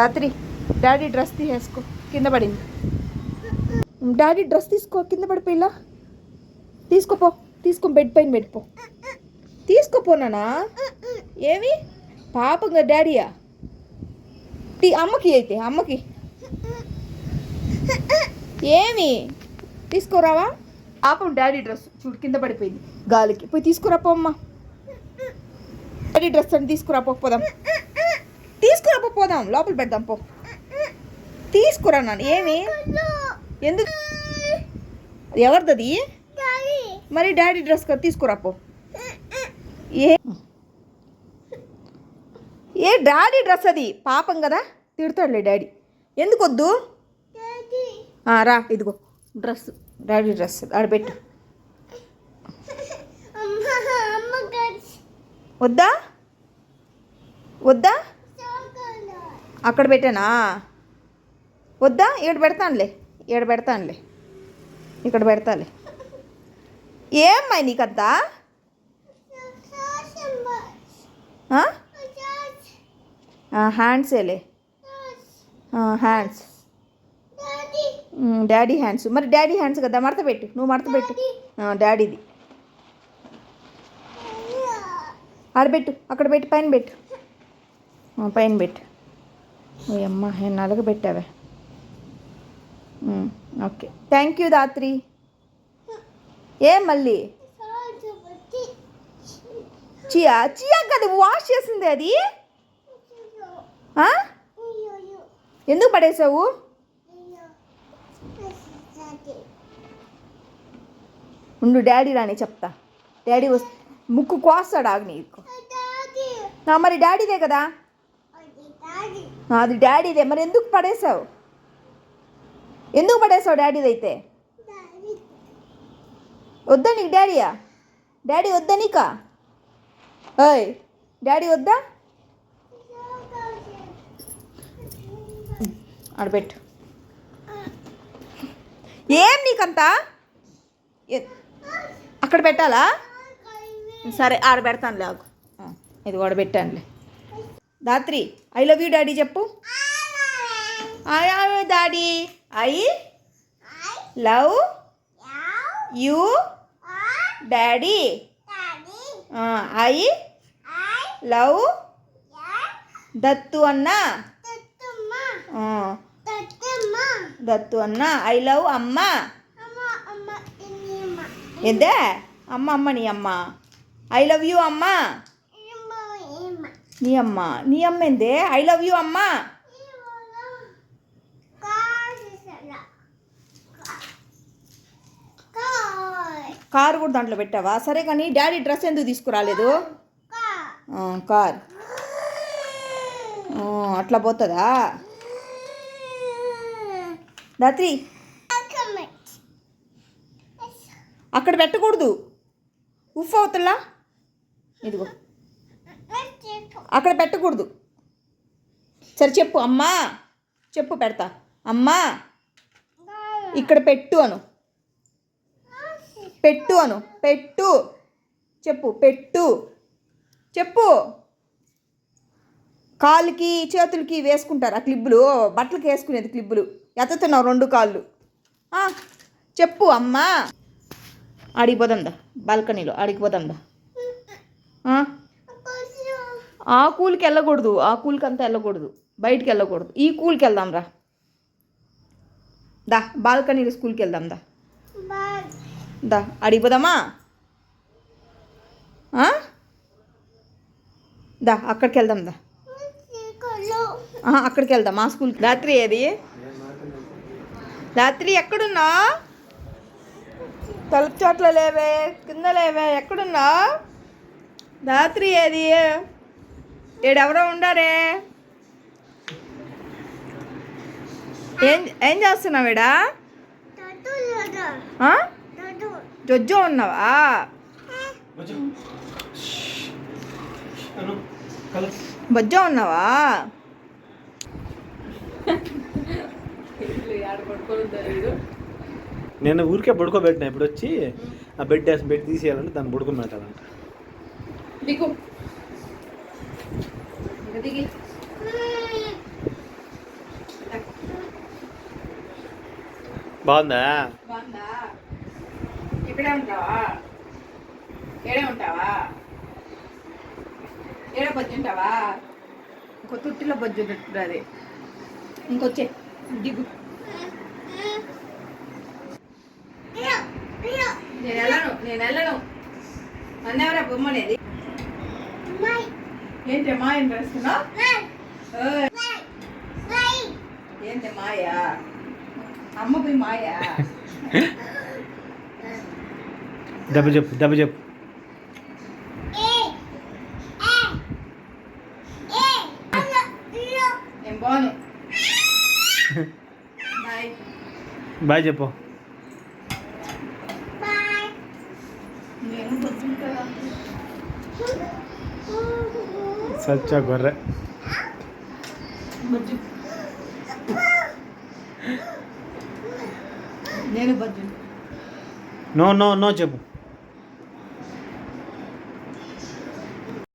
రాత్రి daddy dress తీసేసుకో కింద పడింది. డాడీ డ్రెస్ తీసుకో కింద పడిపోయిలా? తీసుకోపో తీసుకో బెడ్ పైన పెట్టుకో తీసుకోపోనానా ఏమి? పాపంగా డాడీయా? టీ అమ్మకి అయితే అమ్మకి. ఏమి? తీసుకోరావా? పాపం డాడీ డ్రెస్ చూడు కింద పడిపోయింది. గాలికి. పోయి తీసుకురాపో అమ్మ. డాడీ డ్రెస్ అని తీసుకురా పో పోదాం. లోపల పెడదాం పో. తీసుకురా నాన్న. ఏమి? ఎందుకు? ఎవరిది మరి డాడీ డ్రెస్ కదా తీసుకురా పో. ఏ? ఏ డాడీ డ్రెస్ అది? పాపం కదా? తిడతాడులే డాడీ. ఎందుకు వద్దు? రా ఇదిగో. డ్రెస్. Daddy dress. ఆడబెట్టు వద్దా? వద్దా? అక్కడ పెట్టానా? వద్దా? ఇక్కడ పెడతానులే. ఇక్కడ పెడతానులే. ఇక్కడ పెడతాలే. ఏమ్మా నీకంతా హ్యాండ్సేలే హ్యాండ్స్ డాడీ హ్యాండ్స్. మరి డాడీ హ్యాండ్స్ కదా మడత పెట్టు. నువ్వు మడత పెట్టు. డాడీది. ఆడబెట్టు అక్కడ పెట్టు పైన పెట్టు. పైన పెట్టు. ఓ అమ్మ నలగ పెట్టావే um, okay. Thank you Dhatri. ఏం మళ్ళీ? చియా చియా కదా వాష్ చేసింది అది? ఎందుకు పడేసావు? ఉండు డాడీ రాని చెప్తా. డాడీ వస్ ముక్కు కోస్తాడు ఆగు నీకు మరి డాడీదే కదా? అది డాడీదే మరి ఎందుకు పడేసావు ఎందుకు పడేసావు డాడీది అయితే? వద్దా నీకు డాడీయా? డాడీ వద్దా నీకా? ఓయ్ డాడీ వద్దా? ఆడబెట్టు ఏం నీకంతా? అక్కడ పెట్టాలా? సరే ఆడ పెడతానులే ఇది కూడా పెట్టానులే. Dhatri I love you daddy చెప్పు. I love you daddy I love you daddy I love Dattu అన్న. దత్తు అన్న. ఐ లవ్ అమ్మ. ఏందే? అమ్మ అమ్మ నీ అమ్మ. ఐ లవ్ యూ అమ్మ. నీ అమ్మ నీ అమ్మ ఏందే ఐ లవ్ యూ అమ్మ. కారు కూడా దాంట్లో పెట్టావా? సరే కానీ డాడీ డ్రెస్ ఎందుకు తీసుకురాలేదు? కార్. అట్లా పోతుందా? రాత్రి అక్కడ పెట్టకూడదు. ఉఫ్ అవుతుందా ఇదిగో. అక్కడ పెట్టకూడదు. సరే చెప్పు అమ్మా. చెప్పు పెడతా. అమ్మా. ఇక్కడ పెట్టు అను. పెట్టు అను. పెట్టు. చెప్పు పెట్టు. చెప్పు. కాలుకి చేతులకి వేసుకుంటారు ఆ క్లిబ్బులు. బట్టలకి వేసుకునేది క్లిబ్బులు. ఎత్తుతున్నావు రెండు కాళ్ళు. చెప్పు అమ్మా. ఆడిపోదాందా బాల్కనీలో ఆడిపోదాందా ఆ? కూలికి వెళ్ళకూడదు ఆ కూలికి అంతా వెళ్ళకూడదు బయటికి వెళ్ళకూడదు. ఈ కూలికి వెళ్దాం రా. దా బాల్కనీలో స్కూల్కి వెళ్దాం దా. దా అడిగిపోదామా దా అక్కడికి వెళ్దాం దా. అక్కడికి వెళ్దాం ఆ స్కూల్కి. రాత్రి ఏది? రాత్రి ఎక్కడున్నా తలుపు చోట్ల లేవే కింద లేవే ఎక్కడున్నా రాత్రి ఏది? ఏడెవరో ఉండారే? ఏం ఏం చేస్తున్నావేడా? జొజ్జో ఉన్నావా? బొజ్జో ఉన్నావా? నేను ఊరికే పడుకోబెట్టిన ఇప్పుడు వచ్చి ఆ బెడ్ వేసి బెడ్ తీసేయాలంటే దాన్ని పడుకుని పెట్టాలంట దిగి బాగుందా? బాగుందా? ఇక్కడే ఉంటావా? ఏడే ఉంటావా? ఏడే బొజ్జుంటావా ఇంకో తుట్టిలో బొజ్జు పెట్టుకున్నది ఇంకొచ్చే దిగు. నేను వెళ్ళను నేను వెళ్ళను. అన్నవరా బొమ్మనేది ఏంటి మా ఏం రాస్తున్నావు? ఏంటి మాయా? అమ్మ పోయి మాయా? దెబ్బ చెప్పు దెబ్బ చెప్పు. నేను బాను బాయ్. బాయ్ చెప్పు. నేను సచ్చా గొర్రె. నేను నో నో నో చెప్పు.